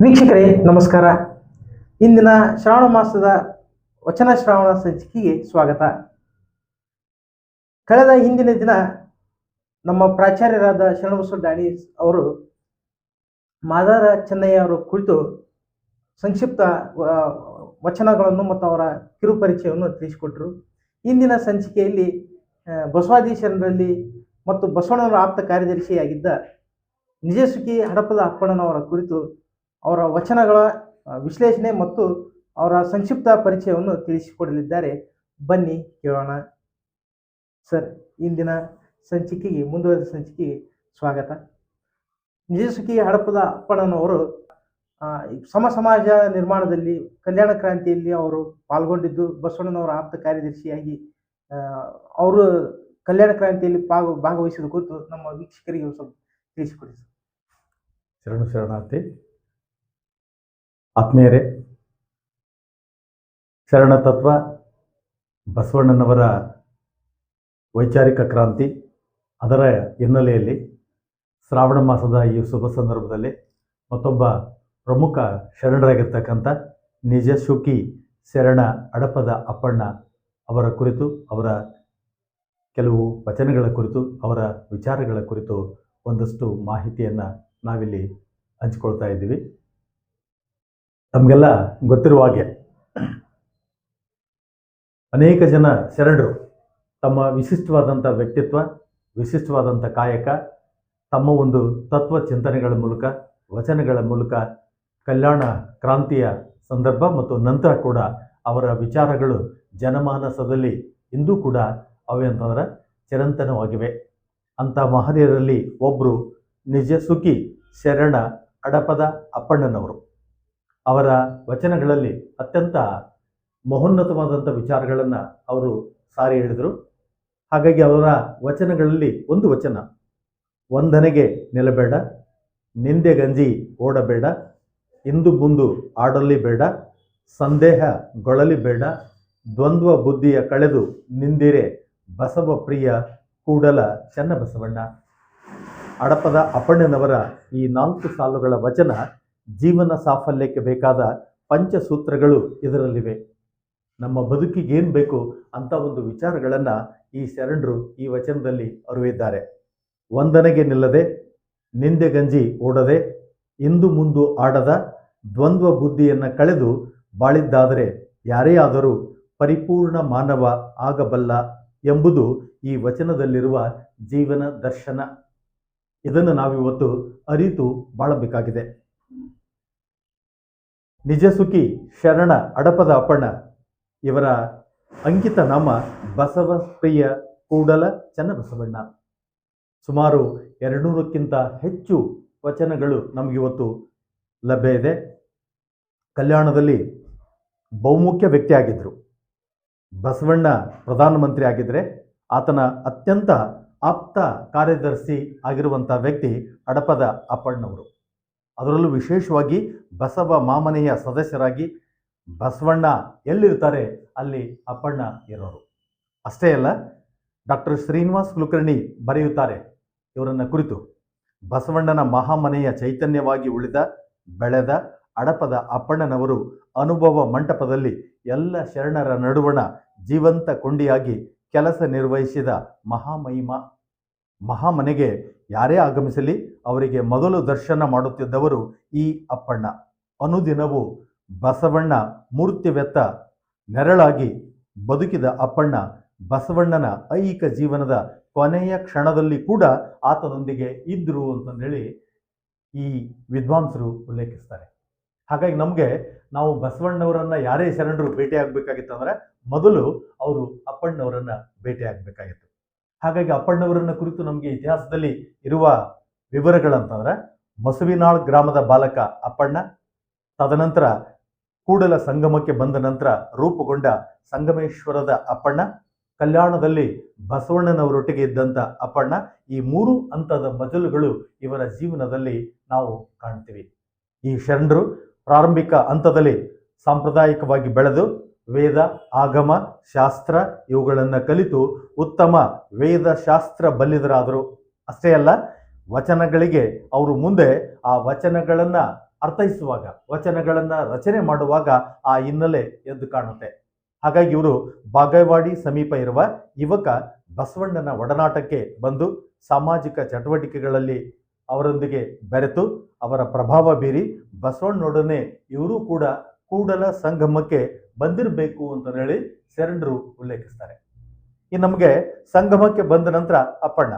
ವೀಕ್ಷಕರೇ, ನಮಸ್ಕಾರ. ಇಂದಿನ ಶ್ರಾವಣ ಮಾಸದ ವಚನ ಶ್ರಾವಣ ಸಂಚಿಕೆಗೆ ಸ್ವಾಗತ. ಕಳೆದ ಹಿಂದಿನ ದಿನ ನಮ್ಮ ಪ್ರಾಚಾರ್ಯರಾದ ಶರಣಬಸವ ಡ್ಯಾಡಿ ಅವರು ಮಾದಾರ ಚೆನ್ನಯ್ಯ ಅವರ ಕುರಿತು ಸಂಕ್ಷಿಪ್ತ ವಚನಗಳನ್ನು ಮತ್ತು ಅವರ ಕಿರುಪರಿಚಯವನ್ನು ತಿಳಿಸಿಕೊಟ್ರು ಇಂದಿನ ಸಂಚಿಕೆಯಲ್ಲಿ ಬಸವಾದಿ ಮತ್ತು ಬಸವಣ್ಣನವರ ಆಪ್ತ ಕಾರ್ಯದರ್ಶಿಯಾಗಿದ್ದ ನಿಜಸುಖಿ ಹಡಪದ ಅಪ್ಪಣ್ಣನವರ ಕುರಿತು ಅವರ ವಚನಗಳ ವಿಶ್ಲೇಷಣೆ ಮತ್ತು ಅವರ ಸಂಕ್ಷಿಪ್ತ ಪರಿಚಯವನ್ನು ತಿಳಿಸಿಕೊಡಲಿದ್ದಾರೆ. ಬನ್ನಿ ಕೇಳೋಣ. ಸರ್, ಇಂದಿನ ಸಂಚಿಕೆಗೆ, ಮುಂದುವರೆದ ಸಂಚಿಕೆಗೆ ಸ್ವಾಗತ. ನಿಜಸುಖಿ ಹಡಪದ ಅಪ್ಪಣ್ಣನವರು ಸಮ ಸಮಾಜ ನಿರ್ಮಾಣದಲ್ಲಿ, ಕಲ್ಯಾಣ ಕ್ರಾಂತಿಯಲ್ಲಿ ಅವರು ಪಾಲ್ಗೊಂಡಿದ್ದು, ಬಸವಣ್ಣನವರ ಆಪ್ತ ಕಾರ್ಯದರ್ಶಿಯಾಗಿ ಅವರು ಕಲ್ಯಾಣ ಕ್ರಾಂತಿಯಲ್ಲಿ ಭಾಗ ಭಾಗವಹಿಸಿದ ಕುರಿತು ನಮ್ಮ ವೀಕ್ಷಕರಿಗೆ ಸ್ವಲ್ಪ ತಿಳಿಸಿಕೊಡಿ. ಶರಣು ಶರಣಾರ್ಥಿ ಆತ್ಮೀಯರೇ ಶರಣ ತತ್ವ ಬಸವಣ್ಣನವರ ವೈಚಾರಿಕ ಕ್ರಾಂತಿ ಅದರ ಹಿನ್ನೆಲೆಯಲ್ಲಿ ಶ್ರಾವಣ ಮಾಸದ ಈ ಶುಭ ಸಂದರ್ಭದಲ್ಲಿ ಮತ್ತೊಬ್ಬ ಪ್ರಮುಖ ಶರಣರಾಗಿರ್ತಕ್ಕಂಥ ನಿಜ ಶುಕಿ ಶರಣ ಅಡಪದ ಅಪ್ಪಣ್ಣ ಅವರ ಕುರಿತು, ಅವರ ಕೆಲವು ವಚನಗಳ ಕುರಿತು, ಅವರ ವಿಚಾರಗಳ ಕುರಿತು ಒಂದಷ್ಟು ಮಾಹಿತಿಯನ್ನು ನಾವಿಲ್ಲಿ ಹಂಚ್ಕೊಳ್ತಾ ಇದ್ದೀವಿ. ತಮಗೆಲ್ಲ ಗೊತ್ತಿರುವ ಹಾಗೆ ಅನೇಕ ಜನ ಶರಣರು ತಮ್ಮ ವಿಶಿಷ್ಟವಾದಂಥ ವ್ಯಕ್ತಿತ್ವ ವಿಶಿಷ್ಟವಾದಂಥ ಕಾಯಕ, ತಮ್ಮ ಒಂದು ತತ್ವ ಚಿಂತನೆಗಳ ಮೂಲಕ, ವಚನಗಳ ಮೂಲಕ, ಕಲ್ಯಾಣ ಕ್ರಾಂತಿಯ ಸಂದರ್ಭ ಮತ್ತು ನಂತರ ಕೂಡ ಅವರ ವಿಚಾರಗಳು ಜನಮಾನಸದಲ್ಲಿ ಇಂದೂ ಕೂಡ ಅವೆ ಅಂತಂದ್ರೆ ಚಿರಂತನವಾಗಿವೆ. ಅಂಥ ಮಹನೀಯರಲ್ಲಿ ಒಬ್ಬರು ನಿಜ ಸುಖಿ ಶರಣ ಅಡಪದ ಅಪ್ಪಣ್ಣನವರು. ಅವರ ವಚನಗಳಲ್ಲಿ ಅತ್ಯಂತ ಮಹೋನ್ನತವಾದಂಥ ವಿಚಾರಗಳನ್ನು ಅವರು ಸಾರಿ ಹೇಳಿದರು. ಹಾಗಾಗಿ ಅವರ ವಚನಗಳಲ್ಲಿ ಒಂದು ವಚನ, ವಂದನೆಗೆ ನೆಲಬೇಡ ನಿಂದೆ ಗಂಜಿ ಓಡಬೇಡ, ಇಂದು ಮುಂದು ಆಡಲಿ ಬೇಡ, ಸಂದೇಹ ಗೊಳಲಿ ಬೇಡ, ದ್ವಂದ್ವ ಬುದ್ಧಿಯ ಕಳೆದು ನಿಂದಿರೆ ಬಸವ ಪ್ರಿಯ ಕೂಡಲ ಚೆನ್ನಬಸವಣ್ಣ. ಅಡಪದ ಅಪ್ಪಣ್ಣನವರ ಈ ನಾಲ್ಕು ಸಾಲುಗಳ ವಚನ ಜೀವನ ಸಾಫಲ್ಯಕ್ಕೆ ಬೇಕಾದ ಪಂಚಸೂತ್ರಗಳು ಇದರಲ್ಲಿವೆ. ನಮ್ಮ ಬದುಕಿಗೆ ಏನು ಬೇಕು ಅಂತ ಒಂದು ವಿಚಾರಗಳನ್ನು ಈ ಶರಣರು ಈ ವಚನದಲ್ಲಿ ಅರಿವಿದ್ದಾರೆ. ವಂದನೆಗೆ ನಿಲ್ಲದೆ, ನಿಂದೆ ಗಂಜಿ ಓಡದೆ, ಇಂದು ಮುಂದು ಆಡದ, ದ್ವಂದ್ವ ಬುದ್ಧಿಯನ್ನು ಕಳೆದು ಬಾಳಿದ್ದಾದರೆ ಯಾರೇ ಆದರೂ ಪರಿಪೂರ್ಣ ಮಾನವ ಆಗಬಲ್ಲ ಎಂಬುದು ಈ ವಚನದಲ್ಲಿರುವ ಜೀವನ ದರ್ಶನ. ಇದನ್ನು ನಾವಿವತ್ತು ಅರಿತು ಬಾಳಬೇಕಾಗಿದೆ. ನಿಜಸುಖಿ ಶರಣ ಅಡಪದ ಅಪ್ಪಣ್ಣ ಇವರ ಅಂಕಿತ ನಾಮ ಬಸವ ಪ್ರಿಯ ಕೂಡಲ ಚನ್ನಬಸವಣ್ಣ ಸುಮಾರು ಎರಡುನೂರಕ್ಕಿಂತ ಹೆಚ್ಚು ವಚನಗಳು ನಮಗಿವತ್ತು ಲಭ್ಯ ಇದೆ. ಕಲ್ಯಾಣದಲ್ಲಿ ಬಹುಮುಖ್ಯ ವ್ಯಕ್ತಿ ಆಗಿದ್ದರು ಬಸವಣ್ಣ ಪ್ರಧಾನಮಂತ್ರಿ ಆಗಿದ್ದರೆ ಆತನ ಅತ್ಯಂತ ಆಪ್ತ ಕಾರ್ಯದರ್ಶಿ ಆಗಿರುವಂಥ ವ್ಯಕ್ತಿ ಅಡಪದ ಅಪ್ಪಣ್ಣವರು ಅದರಲ್ಲೂ ವಿಶೇಷವಾಗಿ ಬಸವ ಮಾಮನೆಯ ಸದಸ್ಯರಾಗಿ ಬಸವಣ್ಣ ಎಲ್ಲಿರ್ತಾರೆ ಅಲ್ಲಿ ಅಪ್ಪಣ್ಣ ಇರೋರು. ಅಷ್ಟೇ ಅಲ್ಲ, ಡಾಕ್ಟರ್ ಶ್ರೀನಿವಾಸ್ ಕುಲಕರ್ಣಿ ಬರೆಯುತ್ತಾರೆ ಇವರನ್ನ ಕುರಿತು. ಬಸವಣ್ಣನ ಮಹಾಮನೆಯ ಚೈತನ್ಯವಾಗಿ ಉಳಿದ, ಬೆಳೆದ, ಅಡಪದ ಅಪ್ಪಣ್ಣನವರು ಅನುಭವ ಮಂಟಪದಲ್ಲಿ ಎಲ್ಲ ಶರಣರ ನಡುವಣ ಜೀವಂತ ಕೊಂಡಿಯಾಗಿ ಕೆಲಸ ನಿರ್ವಹಿಸಿದ ಮಹಾಮಹಿಮ. ಮಹಾಮನೆಗೆ ಯಾರೇ ಆಗಮಿಸಲಿ ಅವರಿಗೆ ಮೊದಲು ದರ್ಶನ ಮಾಡುತ್ತಿದ್ದವರು ಈ ಅಪ್ಪಣ್ಣ. ಅನುದಿನವೂ ಬಸವಣ್ಣ ಮೂರ್ತಿವೆತ್ತ ನೆರಳಾಗಿ ಬದುಕಿದ ಅಪ್ಪಣ್ಣ ಬಸವಣ್ಣನ ಐಹಿಕ ಜೀವನದ ಕೊನೆಯ ಕ್ಷಣದಲ್ಲಿ ಕೂಡ ಆತನೊಂದಿಗೆ ಇದ್ರು ಅಂತಂದೇಳಿ ಈ ವಿದ್ವಾಂಸರು ಉಲ್ಲೇಖಿಸ್ತಾರೆ. ಹಾಗಾಗಿ ನಮಗೆ ನಾವು ಬಸವಣ್ಣವರನ್ನ ಯಾರೇ ಶರಣರು ಭೇಟಿ ಆಗಬೇಕಾಗಿತ್ತಂದ್ರೆ ಮೊದಲು ಅವರು ಅಪ್ಪಣ್ಣವರನ್ನ ಭೇಟಿ ಆಗಬೇಕಾಗಿತ್ತು. ಹಾಗಾಗಿ ಅಪ್ಪಣ್ಣವರನ್ನ ಕುರಿತು ನಮಗೆ ಇತಿಹಾಸದಲ್ಲಿ ಇರುವ ವಿವರಗಳಂತಂದ್ರೆ ಮಸುವಿನಾಳ್ ಗ್ರಾಮದ ಬಾಲಕ ಅಪ್ಪಣ್ಣ, ತದನಂತರ ಕೂಡಲ ಸಂಗಮಕ್ಕೆ ಬಂದ ನಂತರ ರೂಪುಗೊಂಡ ಸಂಗಮೇಶ್ವರದ ಅಪ್ಪಣ್ಣ, ಕಲ್ಯಾಣದಲ್ಲಿ ಬಸವಣ್ಣನವರೊಟ್ಟಿಗೆ ಇದ್ದಂಥ ಅಪ್ಪಣ್ಣ, ಈ ಮೂರು ಹಂತದ ಮಜಲುಗಳು ಇವರ ಜೀವನದಲ್ಲಿ ನಾವು ಕಾಣ್ತೀವಿ. ಈ ಶರಣರು ಪ್ರಾರಂಭಿಕ ಹಂತದಲ್ಲಿ ಸಾಂಪ್ರದಾಯಿಕವಾಗಿ ಬೆಳೆದು ವೇದ, ಆಗಮ, ಶಾಸ್ತ್ರ ಇವುಗಳನ್ನು ಕಲಿತು ಉತ್ತಮ ವೇದ ಶಾಸ್ತ್ರ ಬಲ್ಲಿದರಾದರು. ಅಷ್ಟೇ ಅಲ್ಲ ವಚನಗಳಿಗೆ ಅವರು ಮುಂದೆ ಆ ವಚನಗಳನ್ನು ಅರ್ಥೈಸುವಾಗ, ವಚನಗಳನ್ನು ರಚನೆ ಮಾಡುವಾಗ ಆ ಹಿನ್ನೆಲೆ ಎದ್ದು ಕಾಣುತ್ತೆ. ಹಾಗಾಗಿ ಇವರು ಬಾಗೇವಾಡಿ ಸಮೀಪ ಇರುವ ಯುವಕ ಬಸವಣ್ಣನ ಒಡನಾಟಕ್ಕೆ ಬಂದು ಸಾಮಾಜಿಕ ಚಟುವಟಿಕೆಗಳಲ್ಲಿ ಅವರೊಂದಿಗೆ ಬೆರೆತು ಅವರ ಪ್ರಭಾವ ಬೀರಿ ಬಸವಣ್ಣನೊಡನೆ ಇವರು ಕೂಡ ಕೂಡಲ ಸಂಗಮಕ್ಕೆ ಬಂದಿರಬೇಕು ಅಂತ ಹೇಳಿ ಶರಣರು ಉಲ್ಲೇಖಿಸ್ತಾರೆ. ಈ ನಮಗೆ ಸಂಗಮಕ್ಕೆ ಬಂದ ನಂತರ ಅಪ್ಪಣ್ಣ.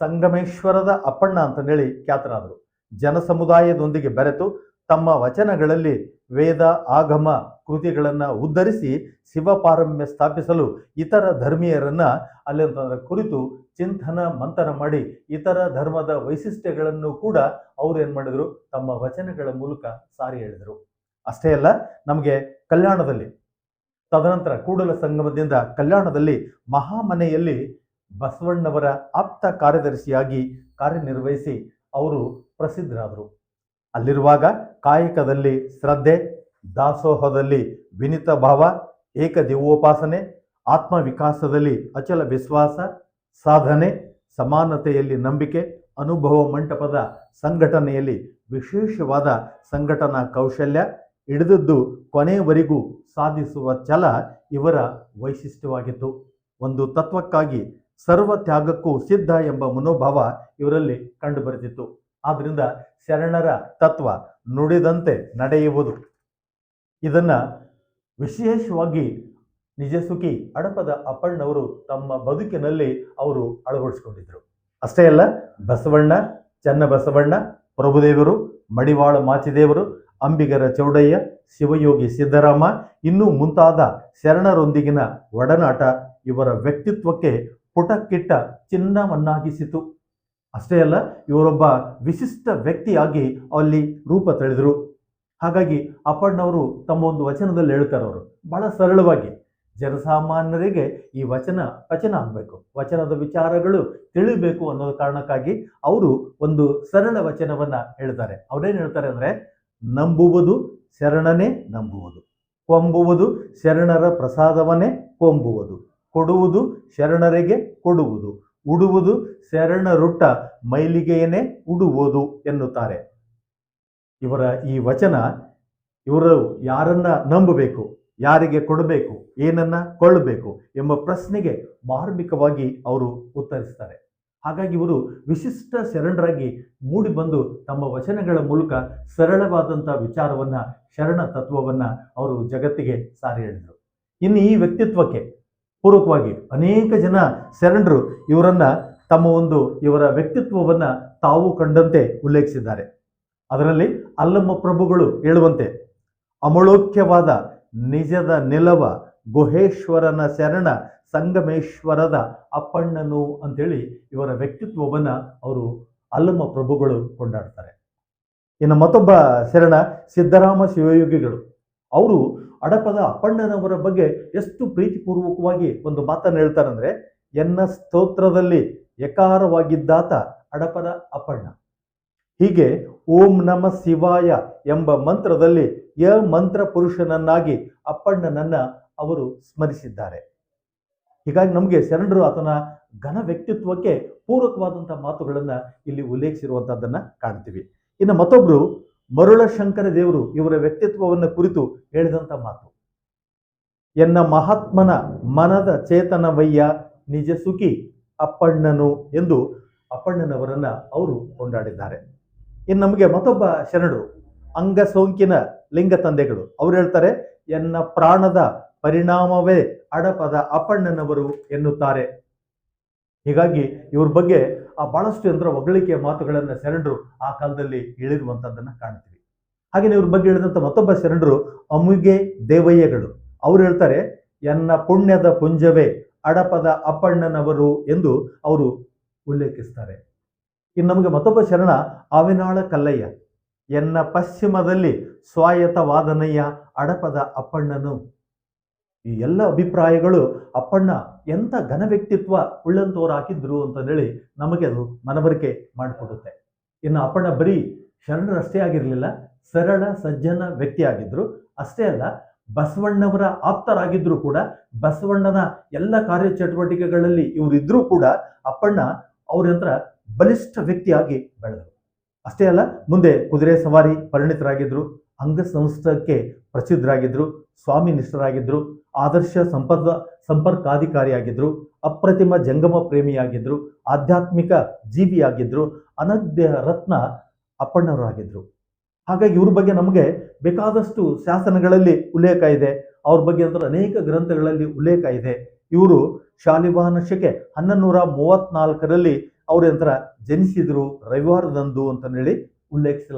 ಸಂಗಮೇಶ್ವರದ ಅಪ್ಪಣ್ಣ ಅಂತ ಹೇಳಿ ಖ್ಯಾತರಾದರು ಜನಸಮುದಾಯದೊಂದಿಗೆ ಬೆರೆತು ತಮ್ಮ ವಚನಗಳಲ್ಲಿ ವೇದ, ಆಗಮ ಕೃತಿಗಳನ್ನು ಉದ್ಧರಿಸಿ ಶಿವಪಾರಮ್ಯ ಸ್ಥಾಪಿಸಲು ಇತರ ಧರ್ಮೀಯರನ್ನು ಅಲ್ಲಿ ಅಂತಂದ್ರೆ ಕುರಿತು ಚಿಂತನ, ಮಂಥನ ಮಾಡಿ ಇತರ ಧರ್ಮದ ವೈಶಿಷ್ಟ್ಯಗಳನ್ನು ಕೂಡ ಅವ್ರು ಏನು ಮಾಡಿದರು? ತಮ್ಮ ವಚನಗಳ ಮೂಲಕ ಸಾರಿ ಹೇಳಿದರು. ಅಷ್ಟೇ ಅಲ್ಲ, ನಮಗೆ ಕಲ್ಯಾಣದಲ್ಲಿ, ತದನಂತರ ಕೂಡಲ ಸಂಗಮದಿಂದ ಕಲ್ಯಾಣದಲ್ಲಿ ಮಹಾಮನೆಯಲ್ಲಿ ಬಸವಣ್ಣವರ ಆಪ್ತ ಕಾರ್ಯದರ್ಶಿಯಾಗಿ ಕಾರ್ಯನಿರ್ವಹಿಸಿ ಅವರು ಪ್ರಸಿದ್ಧರಾದರು. ಅಲ್ಲಿರುವಾಗ ಕಾಯಕದಲ್ಲಿ ಶ್ರದ್ಧೆ, ದಾಸೋಹದಲ್ಲಿ ವಿನಿತ ಭಾವ ಏಕ ದೇವೋಪಾಸನೆ ಆತ್ಮವಿಕಾಸದಲ್ಲಿ ಅಚಲ ವಿಶ್ವಾಸ, ಸಾಧನೆ, ಸಮಾನತೆಯಲ್ಲಿ ನಂಬಿಕೆ, ಅನುಭವ ಮಂಟಪದ ಸಂಘಟನೆಯಲ್ಲಿ ವಿಶೇಷವಾದ ಸಂಘಟನಾ ಕೌಶಲ್ಯ, ಹಿಡಿದದ್ದು ಕೊನೆಯವರೆಗೂ ಸಾಧಿಸುವ ಛಲ ಇವರ ವೈಶಿಷ್ಟ್ಯವಾಗಿತ್ತು. ಒಂದು ತತ್ವಕ್ಕಾಗಿ ಸರ್ವ ತ್ಯಾಗಕ್ಕೂ ಸಿದ್ಧ ಎಂಬ ಮನೋಭಾವ ಇವರಲ್ಲಿ ಕಂಡುಬರುತ್ತಿತ್ತು ಆದ್ರಿಂದ ಶರಣರ ತತ್ವ ನುಡಿದಂತೆ ನಡೆಯುವುದು. ಇದನ್ನ ವಿಶೇಷವಾಗಿ ನಿಜಸುಖಿ ಅಡಪದ ಅಪ್ಪಣ್ಣವರು ತಮ್ಮ ಬದುಕಿನಲ್ಲಿ ಅವರು ಅಳವಡಿಸಿಕೊಂಡಿದ್ರು. ಅಷ್ಟೇ ಅಲ್ಲ, ಬಸವಣ್ಣ, ಚನ್ನಬಸವಣ್ಣ, ಪ್ರಭುದೇವರು, ಮಡಿವಾಳ ಮಾಚಿದೇವರು ಅಂಬಿಗರ ಚೌಡಯ್ಯ, ಶಿವಯೋಗಿ ಸಿದ್ದರಾಮ, ಇನ್ನೂ ಮುಂತಾದ ಶರಣರೊಂದಿಗಿನ ಒಡನಾಟ ಇವರ ವ್ಯಕ್ತಿತ್ವಕ್ಕೆ ಪುಟಕ್ಕಿಟ್ಟ ಚಿನ್ನವನ್ನಾಗಿಸಿತು. ಅಷ್ಟೇ ಅಲ್ಲ, ಇವರೊಬ್ಬ ವಿಶಿಷ್ಟ ವ್ಯಕ್ತಿಯಾಗಿ ಅಲ್ಲಿ ರೂಪ ತಳೆದರು. ಹಾಗಾಗಿ ಅಪ್ಪಣ್ಣವರು ತಮ್ಮ ಒಂದು ವಚನದಲ್ಲಿ ಹೇಳ್ತಾರೆ ಅವರು, ಬಹಳ ಸರಳವಾಗಿ, ಜನಸಾಮಾನ್ಯರಿಗೆ ಈ ವಚನ ವಚನ ಆಗಬೇಕು, ವಚನದ ವಿಚಾರಗಳು ತಿಳಿಬೇಕು ಅನ್ನೋ ಕಾರಣಕ್ಕಾಗಿ ಅವರು ಒಂದು ಸರಳ ವಚನವನ್ನ ಹೇಳ್ತಾರೆ. ಅವರೇನು ಹೇಳ್ತಾರೆ ಅಂದ್ರೆ ನಂಬುವುದು ಶರಣನೇ ನಂಬುವುದು. ಕೊಂಬುವುದು ಶರಣರ ಪ್ರಸಾದವನ್ನೇ ಕೊಂಬುವುದು. ಕೊಡುವುದು ಶರಣರಿಗೆ ಕೊಡುವುದು. ಉಡುವುದು ಶರಣರುಟ್ಟ ಮೈಲಿಗೆಯನ್ನೇ ಉಡುವುದು ಎನ್ನುತ್ತಾರೆ. ಇವರ ಈ ವಚನ ಇವರು ಯಾರನ್ನ ನಂಬಬೇಕು, ಯಾರಿಗೆ ಕೊಡಬೇಕು, ಏನನ್ನ ಕೊಳ್ಳಬೇಕು ಎಂಬ ಪ್ರಶ್ನೆಗೆ ಮಾರ್ಮಿಕವಾಗಿ ಅವರು ಉತ್ತರಿಸ್ತಾರೆ. ಹಾಗಾಗಿ ಇವರು ವಿಶಿಷ್ಟ ಶರಣರಾಗಿ ಮೂಡಿ ಬಂದು ತಮ್ಮ ವಚನಗಳ ಮೂಲಕ ಸರಳವಾದಂಥ ವಿಚಾರವನ್ನ, ಶರಣ ತತ್ವವನ್ನ ಅವರು ಜಗತ್ತಿಗೆ ಸಾರಿ ಹೇಳಿದರು. ಇನ್ನು ಈ ವ್ಯಕ್ತಿತ್ವಕ್ಕೆ ಪೂರ್ವಕವಾಗಿ ಅನೇಕ ಜನ ಶರಣರು ಇವರನ್ನು ತಮ್ಮ ಒಂದು ಇವರ ವ್ಯಕ್ತಿತ್ವವನ್ನ ತಾವು ಕಂಡಂತೆ ಉಲ್ಲೇಖಿಸಿದ್ದಾರೆ. ಅದರಲ್ಲಿ ಅಲ್ಲಮ್ಮ ಪ್ರಭುಗಳು ಹೇಳುವಂತೆ ಅಮಳೋಖ್ಯವಾದ ನಿಜದ ನಿಲವ ಗುಹೇಶ್ವರನ ಶರಣ ಸಂಗಮೇಶ್ವರದ ಅಪ್ಪಣ್ಣನು ಅಂತೇಳಿ ಇವರ ವ್ಯಕ್ತಿತ್ವವನ್ನ ಅವರು ಅಲ್ಲಮ ಪ್ರಭುಗಳು ಕೊಂಡಾಡ್ತಾರೆ. ಇನ್ನು ಮತ್ತೊಬ್ಬ ಶರಣ ಸಿದ್ದರಾಮ ಶಿವಯೋಗಿಗಳು. ಅವರು ಅಡಪದ ಅಪ್ಪಣ್ಣನವರ ಬಗ್ಗೆ ಎಷ್ಟು ಪ್ರೀತಿಪೂರ್ವಕವಾಗಿ ಒಂದು ಮಾತನ್ನು ಹೇಳ್ತಾರಂದ್ರೆ, ಎನ್ನ ಸ್ತೋತ್ರದಲ್ಲಿ ಯಕಾರವಾಗಿದ್ದಾತ ಅಡಪದ ಅಪ್ಪಣ್ಣ. ಹೀಗೆ ಓಂ ನಮ ಶಿವಾಯ ಎಂಬ ಮಂತ್ರದಲ್ಲಿ ಯ ಮಂತ್ರ ಪುರುಷನನ್ನಾಗಿ ಅಪ್ಪಣ್ಣನನ್ನ ಅವರು ಸ್ಮರಿಸಿದ್ದಾರೆ. ಹೀಗಾಗಿ ನಮಗೆ ಶರಣರು ಆತನ ಘನ ವ್ಯಕ್ತಿತ್ವಕ್ಕೆ ಪೂರಕವಾದಂಥ ಮಾತುಗಳನ್ನು ಇಲ್ಲಿ ಉಲ್ಲೇಖಿಸಿರುವಂಥದ್ದನ್ನು ಕಾಣ್ತೀವಿ. ಇನ್ನು ಮತ್ತೊಬ್ಬರು ಮರುಳ ಶಂಕರ ದೇವರು ಇವರ ವ್ಯಕ್ತಿತ್ವವನ್ನು ಕುರಿತು ಹೇಳಿದಂತ ಮಾತು. ಎನ್ನ ಮಹಾತ್ಮನ ಮನದ ಚೇತನವಯ್ಯ ನಿಜ ಸುಖಿ ಅಪ್ಪಣ್ಣನು ಎಂದು ಅಪ್ಪಣ್ಣನವರನ್ನ ಅವರು ಕೊಂಡಾಡಿದ್ದಾರೆ. ಇನ್ನು ನಮಗೆ ಮತ್ತೊಬ್ಬ ಶರಣರು ಅಂಗ ಸೋಂಕಿನ ಲಿಂಗ ತಂದೆಗಳು. ಅವ್ರು ಹೇಳ್ತಾರೆ, ಎನ್ನ ಪ್ರಾಣದ ಪರಿಣಾಮವೇ ಅಡಪದ ಅಪ್ಪಣ್ಣನವರು ಎನ್ನುತ್ತಾರೆ. ಹೀಗಾಗಿ ಇವ್ರ ಬಗ್ಗೆ ಆ ಬಹಳಷ್ಟು ಯಂತ್ರ ಹೊಗಳಿಕೆಯ ಮಾತುಗಳನ್ನು ಶರಣರು ಆ ಕಾಲದಲ್ಲಿ ಹೇಳಿರುವಂತದ್ದನ್ನ ಕಾಣ್ತೀವಿ. ಹಾಗೆ ಇವ್ರ ಬಗ್ಗೆ ಹೇಳಿದಂತ ಮತ್ತೊಬ್ಬ ಶರಣರು ಅಮುಗೆ ದೇವಯ್ಯಗಳು. ಅವ್ರು ಹೇಳ್ತಾರೆ, ಎನ್ನ ಪುಣ್ಯದ ಪುಂಜವೇ ಅಡಪದ ಅಪ್ಪಣ್ಣನವರು ಎಂದು ಅವರು ಉಲ್ಲೇಖಿಸ್ತಾರೆ. ಇನ್ನು ನಮಗೆ ಮತ್ತೊಬ್ಬ ಶರಣ ಅವಿನಾಳ ಕಲ್ಲಯ್ಯ. ಎನ್ನ ಪಶ್ಚಿಮದಲ್ಲಿ ಸ್ವಾಯತ್ತವಾದನಯ್ಯ ಅಡಪದ ಅಪ್ಪಣ್ಣನು. ಈ ಎಲ್ಲ ಅಭಿಪ್ರಾಯಗಳು ಅಪ್ಪಣ್ಣ ಎಂಥ ಘನ ವ್ಯಕ್ತಿತ್ವ ಉಳ್ಳಂತವ್ರು ಹಾಕಿದ್ರು ಅಂತ ಹೇಳಿ ನಮಗೆ ಅದು ಮನವರಿಕೆ ಮಾಡಿಕೊಡುತ್ತೆ. ಇನ್ನು ಅಪ್ಪಣ್ಣ ಬರೀ ಶರಣರಷ್ಟೇ ಆಗಿರಲಿಲ್ಲ, ಸರಳ, ಸಜ್ಜನ ವ್ಯಕ್ತಿ ಆಗಿದ್ರು. ಅಷ್ಟೇ ಅಲ್ಲ, ಬಸವಣ್ಣವರ ಆಪ್ತರಾಗಿದ್ರು ಕೂಡ, ಬಸವಣ್ಣನ ಎಲ್ಲ ಕಾರ್ಯಚಟುವಟಿಕೆಗಳಲ್ಲಿ ಇವರಿದ್ರೂ ಕೂಡ ಅಪ್ಪಣ್ಣ ಅವ್ರ ಬಲಿಷ್ಠ ವ್ಯಕ್ತಿಯಾಗಿ ಬೆಳೆದರು. ಅಷ್ಟೇ ಅಲ್ಲ, ಮುಂದೆ ಕುದುರೆ ಸವಾರಿ ಪರಿಣಿತರಾಗಿದ್ರು. ಅಂಗಸಂಸ್ಥಕ್ಕೆ ಪ್ರಸಿದ್ಧರಾಗಿದ್ದರು, ಸ್ವಾಮಿ ನಿಷ್ಠರಾಗಿದ್ದರು, ಆದರ್ಶ ಸಂಪದ ಸಂಪರ್ಕಾಧಿಕಾರಿಯಾಗಿದ್ದರು, ಅಪ್ರತಿಮ ಜಂಗಮ ಪ್ರೇಮಿಯಾಗಿದ್ದರು, ಆಧ್ಯಾತ್ಮಿಕ ಜೀವಿಯಾಗಿದ್ದರು ಅನಗ್ಯ ರತ್ನ ಅಪ್ಪಣ್ಣವರಾಗಿದ್ದರು. ಹಾಗಾಗಿ ಇವ್ರ ಬಗ್ಗೆ ನಮಗೆ ಬೇಕಾದಷ್ಟು ಶಾಸನಗಳಲ್ಲಿ ಉಲ್ಲೇಖ ಇದೆ, ಅವ್ರ ಬಗ್ಗೆ ಅಂದ್ರೆ ಅನೇಕ ಗ್ರಂಥಗಳಲ್ಲಿ ಉಲ್ಲೇಖ ಇದೆ. ಇವರು ಶಾಲಿವಾಹನ ಶಕೆ ನೂರ ಮೂವತ್ನಾಲ್ಕರಲ್ಲಿ ಅವ್ರ ಜನಿಸಿದ್ರು, ರವಿವಾರದಂದು ಅಂತ ಹೇಳಿ ಉಲ್ಲೇಖಿಸಲಾಗಿದೆ